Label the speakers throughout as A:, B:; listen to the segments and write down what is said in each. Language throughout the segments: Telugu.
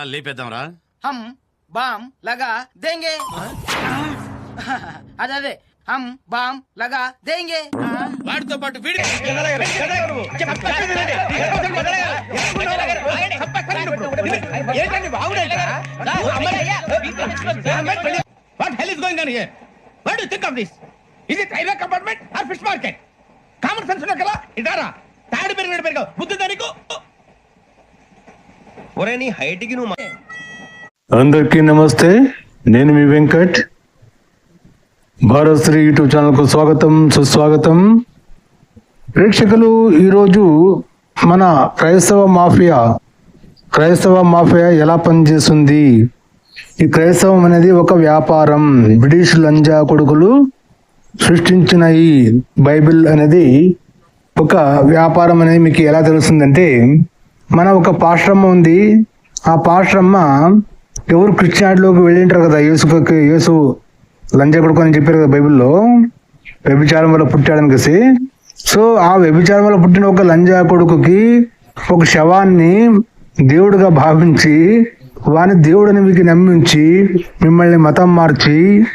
A: ఎలా లేపేద్దాంరా.
B: హమ్ బామ్ లగా దేంగే. అదే అదే. హమ్ బామ్ లగా దేంగే.
A: వాడితో పాటు వీడి
C: what hell is going on here what do think of this is it railway compartment or fish market common sense ఉన్న కదా ఇదారా? తాడి పెరిగినట్టు పెరగవు. బుద్ధి దానికి?
D: ఒరే నీ నువ్వు
E: అందరికీ నమస్తే. నేను మీ వెంకట్. భారత్ శ్రీ యూట్యూబ్ ఛానల్కు స్వాగతం సుస్వాగతం. ప్రేక్షకులు ఈరోజు మన క్రైస్తవ మాఫియా క్రైస్తవ మాఫియా ఎలా పనిచేస్తుంది? ఈ క్రైస్తవం అనేది ఒక వ్యాపారం. బ్రిటిష్ లంజా కొడుకులు సృష్టించిన ఈ బైబిల్ అనేది ఒక వ్యాపారం అనేది మీకు ఎలా తెలుస్తుందంటే మన ఒక పాశ్రమ ఉంది. ఆ పాశ్రమ ఎవరు క్రిస్టియానిటీలోకి వెళ్ళింటారు కదా? యేసుకి యేసు లంజ కొడుకు అని చెప్పారు కదా బైబిల్లో? వ్యభిచారం వల్ల పుట్టాడని కలిసి సో ఆ వ్యభిచారం వల్ల పుట్టిన ఒక లంజా కొడుకుకి ఒక శవాన్ని దేవుడిగా భావించి వాని దేవుడిని మీకు నమ్మించి మిమ్మల్ని మతం మార్చి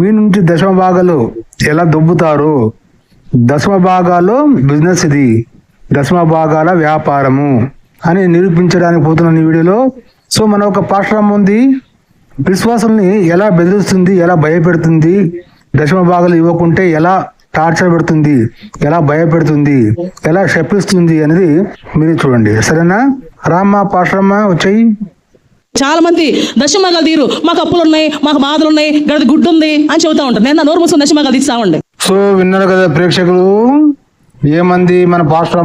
E: మీ నుంచి దశమ భాగాలు ఎలా దొబ్బుతారు? దశమ భాగాలు బిజినెస్ ఇది. దశమ భాగాల వ్యాపారము. అని నిరూపించడానికి పోతున్న ఈ వీడియోలో. సో మన ఒక పాశ్రమం ఉంది. విశ్వాసాన్ని ఎలా బెదిరిస్తుంది ఎలా భయపెడుతుంది దశమ భాగాలు ఇవ్వకుంటే ఎలా టార్చర్ పెడుతుంది ఎలా భయపెడుతుంది ఎలా శపిస్తుంది అనేది మీరు చూడండి. సరేనా? రామ్మ పాశ్రమ వచ్చాయి.
F: చాలా మంది దశమగాలు తీరు. మాకు అప్పులు ఉన్నాయి మాకు బాధలు ఉన్నాయి గడిది గుడ్డు ఉంది అని చెబుతా ఉంటారు. నేను నోరు మూసుకొని దశమగాలు తీస్తామండి
E: సో విన్నారు కదా ప్రేక్షకులు? ఏమంది మన పాస్టర్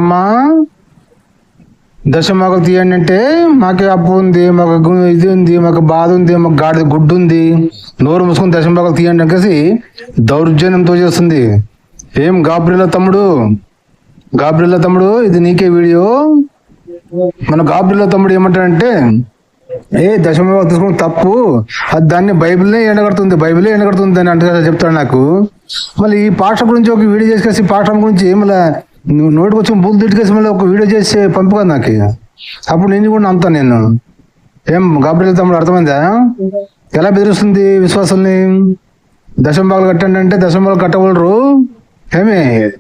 E: దశ దశమాకు తీయండి అంటే మాకే అప్పు ఉంది మాకు ఇది ఉంది మాకు బాధ ఉంది మాకు గాడిద గుడ్డు ఉంది. నోరు మూసుకొని దశమాకు తీయండి అనేసి దౌర్జన్యంతో చేస్తుంది. ఏం గాబ్రిల తమ్ముడు? గాబ్రిల తమ్ముడు ఇది నీకే వీడియో. మన గాబ్రిల తమ్ముడు ఏమంటాడంటే ఏ దశమ తీసుకుని తప్పు అది దాన్ని బైబిల్నే ఎండగడుతుంది బైబిలే ఎండగడుతుంది అని అంటే చెప్తాడు నాకు. మళ్ళీ ఈ పాఠం గురించి ఒక వీడియో చేసుకేసి పాఠం గురించి మళ్ళీ నువ్వు నోటికి వచ్చి బుల్ తిట్టుకేసి మళ్ళీ ఒక వీడియో చేసి పంపు నాకు. అప్పుడు నేను కూడా నమ్ముతాను నేను. ఏం గాబ్రియల్ తమ్ముడు అర్థమైందా? ఎలా బెదిరిస్తుంది విశ్వాసాన్ని దశంభాగాలు కట్టండి అంటే దశంభాగాలు కట్టగలరు? ఏమి?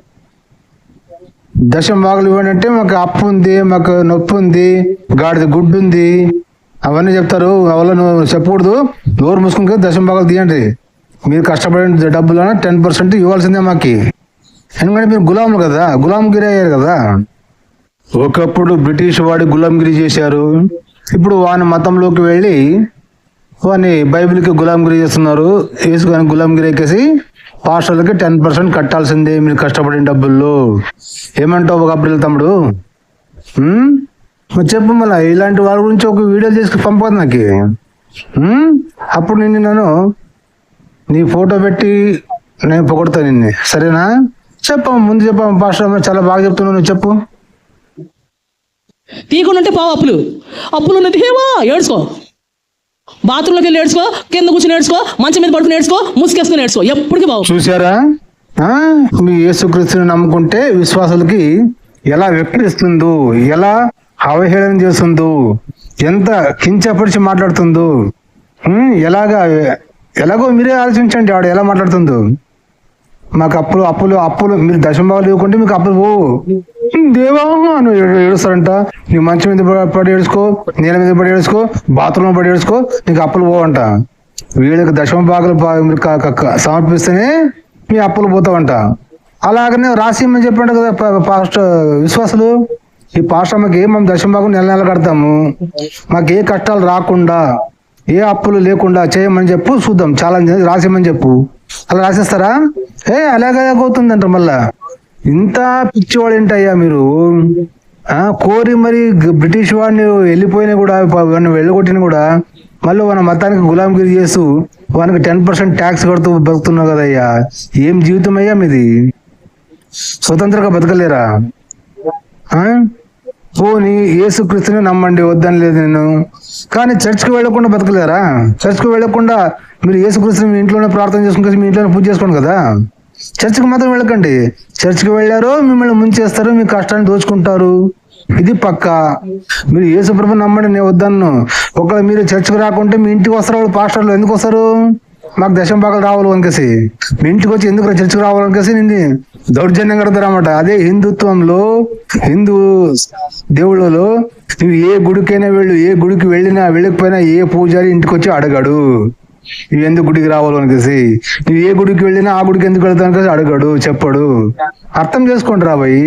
E: దశంభాగాలు ఇవ్వండి అంటే మాకు అప్పు ఉంది మాకు నొప్పి ఉంది గాడిద గుడ్డు ఉంది. అవన్నీ చెప్తారు. అవల్ల నువ్వు చెప్పకూడదు. నోరు మూసుకుని దశంభాగాలు తీయండి. మీరు కష్టపడే డబ్బులను టెన్ పర్సెంట్ ఇవ్వాల్సిందే మాకు. ఎందుకంటే మీరు గులాములు కదా గులాంగిరి అయ్యారు కదా. ఒకప్పుడు బ్రిటిష్ వాడి గులాంగిరి చేశారు. ఇప్పుడు వాని మతంలోకి వెళ్ళి వాని బైబిల్కి గులాంగిరి చేస్తున్నారు. వేసుకొని గులాంగిరి ఎక్కేసి పాస్టర్లకి టెన్ పర్సెంట్ కట్టాల్సిందే మీరు కష్టపడిన డబ్బుల్లో. ఏమంటావు గాబ్రియల్ తమ్ముడు? చెప్పు మళ్ళీ ఇలాంటి వాళ్ళ గురించి ఒక వీడియో చేసి పంపదు నాకు. అప్పుడు నిన్ను నేను నీ ఫోటో పెట్టి నేను పొగడతా నిన్ను. సరేనా? చెప్పమ్మ ముందు చెప్పమ్మ పాస్టర్ చాలా బాగా చెప్తున్నావు నువ్వు చెప్పు.
F: తీయకుండా పావు అప్పులు. అప్పులు ఉన్నది హేవా ఏడ్చుకో. బాత్రూంలోకి వెళ్ళి ఏడ్చుకో కింద కూర్చొని ఏడ్చుకో మంచం మీద పడుకుని ఏడ్చుకో ముసుకేసుకుని ఏడ్చుకో ఎప్పటికీ బావు.
E: చూసారా? మీ యేసుక్రీస్తుని నమ్ముకుంటే విశ్వాసాలకి ఎలా వెక్కిరిస్తుందో ఎలా అవహేళన చేస్తుందో ఎంత కించపరిచి మాట్లాడుతుందో ఎలాగా ఎలాగో మీరే ఆలోచించండి ఆవిడ ఎలా మాట్లాడుతుందో. మాకు అప్పులు అప్పులు అప్పులు. మీరు దశంభావాలు ఇవ్వకుంటే మీకు అప్పులు పోవు. దేవా నువ్వు ఏడుస్తారంట. నీ మంచం మీద పడి ఏడుసుకో నేల మీద పడి ఏడుసుకో బాత్రూమ్ పడి ఏడుచుకో నీకు అప్పులు పోవంట. వీళ్ళకి దశమ భాగాలు మీరు సమర్పిస్తేనే మీ అప్పులు పోతావంట. అలాగనే రాసిమని చెప్పండి కదా పాస్ట్ విశ్వాసులు. ఈ పాశ్రమకి మేము దశమభాగం నెల నెల కడతాము. మాకు ఏ కష్టాలు రాకుండా ఏ అప్పులు లేకుండా చేయమని చెప్పు చూద్దాం. చాలా రాసిమని చెప్పు. అలా రాసేస్తారా? ఏ అలాగే అవుతుందంట మళ్ళా. ఇంత పిచ్చివాడు ఏంటయ్యా మీరు? ఆ కోరి మరి బ్రిటిష్ వాడిని వెళ్ళిపోయినా కూడా వాడిని వెళ్ళగొట్టిన కూడా మళ్ళీ మన మతానికి గులాంగిరి చేస్తూ వానికి టెన్ పర్సెంట్ ట్యాక్స్ కడుతూ బతుకుతున్నావు కదయ్యా. ఏం జీవితం అయ్యా మీది? స్వతంత్రంగా బతకలేరా? పోనీ యేసుక్రీస్తుని నమ్మండి వద్దని లేదు నేను. కానీ చర్చ్కి వెళ్ళకుండా బతకలేరా? చర్చ్కి వెళ్ళకుండా మీరు ఏసుక్రీస్తుని మీ ఇంట్లోనే ప్రార్థన చేసుకుని మీ ఇంట్లోనే పూజ చేసుకోండి కదా? చర్చికి మాత్రం వెళ్ళకండి. చర్చికి వెళ్ళారో మిమ్మల్ని ముంచేస్తారు మీ కష్టాన్ని దోచుకుంటారు. ఇది పక్క. మీరు యేసుప్రభు నమ్మండి నేను వద్దన్ను. ఒకవేళ మీరు చర్చికి రాకుంటే మీ ఇంటికి వస్తారు వాళ్ళు పాస్టర్లు ఎందుకు వస్తారు? మాకు దశం పాకలు రావాలి అనికేసి మీ ఇంటికి వచ్చి ఎందుకు చర్చికి రావాలి అనికేసి నిన్ను దౌర్జన్యం కడతారన్నమాట అదే హిందుత్వంలో హిందూ దేవుళ్ళలో నువ్వు ఏ గుడికైనా వెళ్ళు ఏ గుడికి వెళ్ళినా వెళ్ళకపోయినా ఏ పూజారి ఇంటికి వచ్చి అడగడు. నువ్వు ఎందుకు గుడికి రావాలి అనికేసి నువ్వు ఏ గుడికి వెళ్ళినా ఆ గుడికి ఎందుకు వెళ్తావు? అనికేసి అడగడు చెప్పడు. అర్థం చేసుకోండి రాబోయి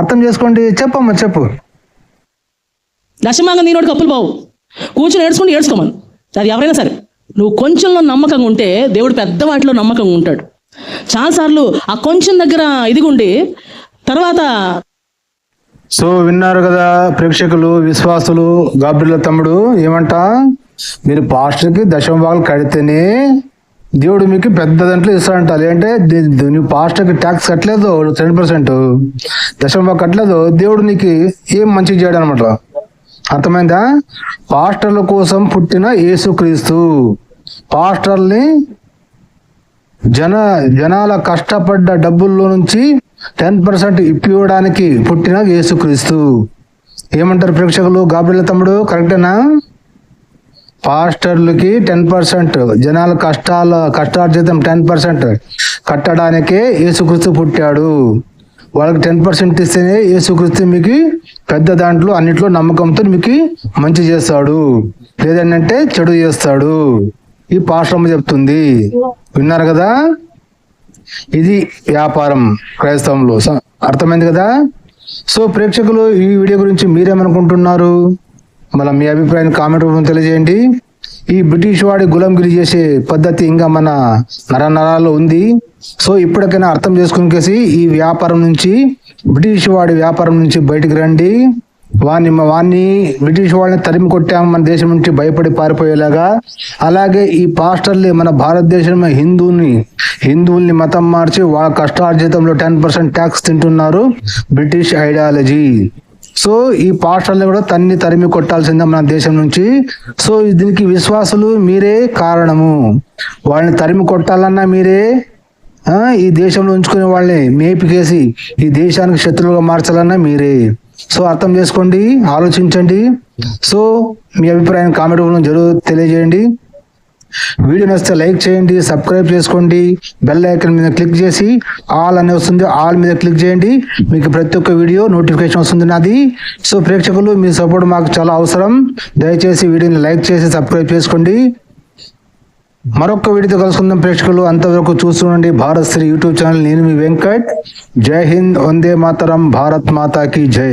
E: అర్థం చేసుకోండి చెప్పమ్మా చెప్పు.
F: దశమాంగం దీనోడికి అప్పులు బావు కూర్చొని ఏడ్చుకుంటే ఏడ్చుకోమను. అది ఎవరైనా సరే. నువ్వు కొంచెంలో నమ్మకంగా ఉంటే దేవుడు పెద్ద వాటిలో నమ్మకంగా ఉంటాడు. చాలాసార్లు ఆ కొంచెం దగ్గర ఇదిగుండి తర్వాత
E: సో విన్నారు కదా ప్రేక్షకులు విశ్వాసులు గాబ్రిల తమ్ముడు ఏమంట? మీరు పాస్టర్కి దశమ భాగాలు కడితేనే దేవుడు మీకు పెద్ద దాంట్లో ఇస్తాడంట. అదేంటే ది- నువ్వు పాస్టర్కి ట్యాక్స్ కట్టలేదు టెన్ పర్సెంట్ దశమ భాగం కట్టలేదు దేవుడు నీకు ఏం మంచి చేయడం అనమాట అర్థమైందా? పాస్టర్ల కోసం పుట్టిన యేసుక్రీస్తు పాస్టర్ని జన జనాల కష్టపడ్డ డబ్బుల్లో నుంచి టెన్ పర్సెంట్ ఇప్పివ్వడానికి పుట్టిన యేసుక్రీస్తు. ఏమంటారు ప్రేక్షకులు? గాబ్రిల తమ్ముడు కరెక్టేనా? పాస్టర్లకి టెన్ పర్సెంట్ జనాల కష్టాల కష్టార్జితం టెన్ పర్సెంట్ కట్టడానికే యేసుక్రీస్తు పుట్టాడు. వాళ్ళకి టెన్ పర్సెంట్ ఇస్తేనే యేసుక్రీస్తు మీకు పెద్ద దాంట్లో అన్నిట్లో నమ్మకంతో మీకు మంచి చేస్తాడు. లేదంటే చెడు చేస్తాడు. ఈ పాశ్రమ చెప్తుంది. విన్నారు కదా? ఇది వ్యాపారం క్రైస్తవంలో. అర్థమైంది కదా? సో ప్రేక్షకులు ఈ వీడియో గురించి మీరేమనుకుంటున్నారు? మళ్ళీ మీ అభిప్రాయాన్ని కామెంట్ రూపంలో తెలియజేయండి. ఈ బ్రిటిష్ వాడి గులాంగిరి చేసే పద్ధతి ఇంకా మన నర నరాల్లో ఉంది. సో ఇప్పటికైనా అర్థం చేసుకునికేసి ఈ వ్యాపారం నుంచి బ్రిటిష్ వాడి వ్యాపారం నుంచి బయటికి రండి. వాణ్ణి వాణ్ణి బ్రిటిష్ వాళ్ళని తరిమి కొట్టాము మన దేశం నుంచి భయపడి పారిపోయేలాగా. అలాగే ఈ పాస్టర్లు మన భారతదేశంలో హిందువుని హిందువుల్ని మతం మార్చి వాళ్ళ కష్టార్జితంలో టెన్ పర్సెంట్ ట్యాక్స్ తింటున్నారు. British ideology. సో ఈ పాస్టర్లు కూడా తన్ని తరిమి కొట్టాల్సిందే మన దేశం నుంచి. సో దీనికి విశ్వాసులు మీరే కారణము. వాళ్ళని తరిమి కొట్టాలన్నా మీరే ఈ దేశంలో ఉంచుకునే వాళ్ళని మేపికేసి ఈ దేశానికి శత్రువుగా మార్చాలన్నా మీరే. సో అర్థం చేసుకోండి ఆలోచించండి. సో మీ అభిప్రాయాన్ని కామెంట్ జరుగు తెలియజేయండి. వీడియో నచ్చితే లైక్ చేయండి సబ్స్క్రైబ్ చేసుకోండి బెల్ ఐకన్ మీద క్లిక్ చేసి ఆల్ అని వస్తుంది ఆల్ మీద క్లిక్ చేయండి. మీకు ప్రతి ఒక్క వీడియో నోటిఫికేషన్ వస్తుంది నాది. సో ప్రేక్షకులు మీ సపోర్ట్ మాకు చాలా అవసరం. దయచేసి వీడియోని లైక్ చేసి సబ్స్క్రైబ్ చేసుకోండి. మరొక వీడియోతో కలుసుకుందాం ప్రేక్షకులు. అంతవరకు చూస్తుండండి భారత్ శ్రీ యూట్యూబ్ ఛానల్. నేను మీ వెంకట్. జై హింద్ వందే మాతరం భారత్ మాతాకి జై.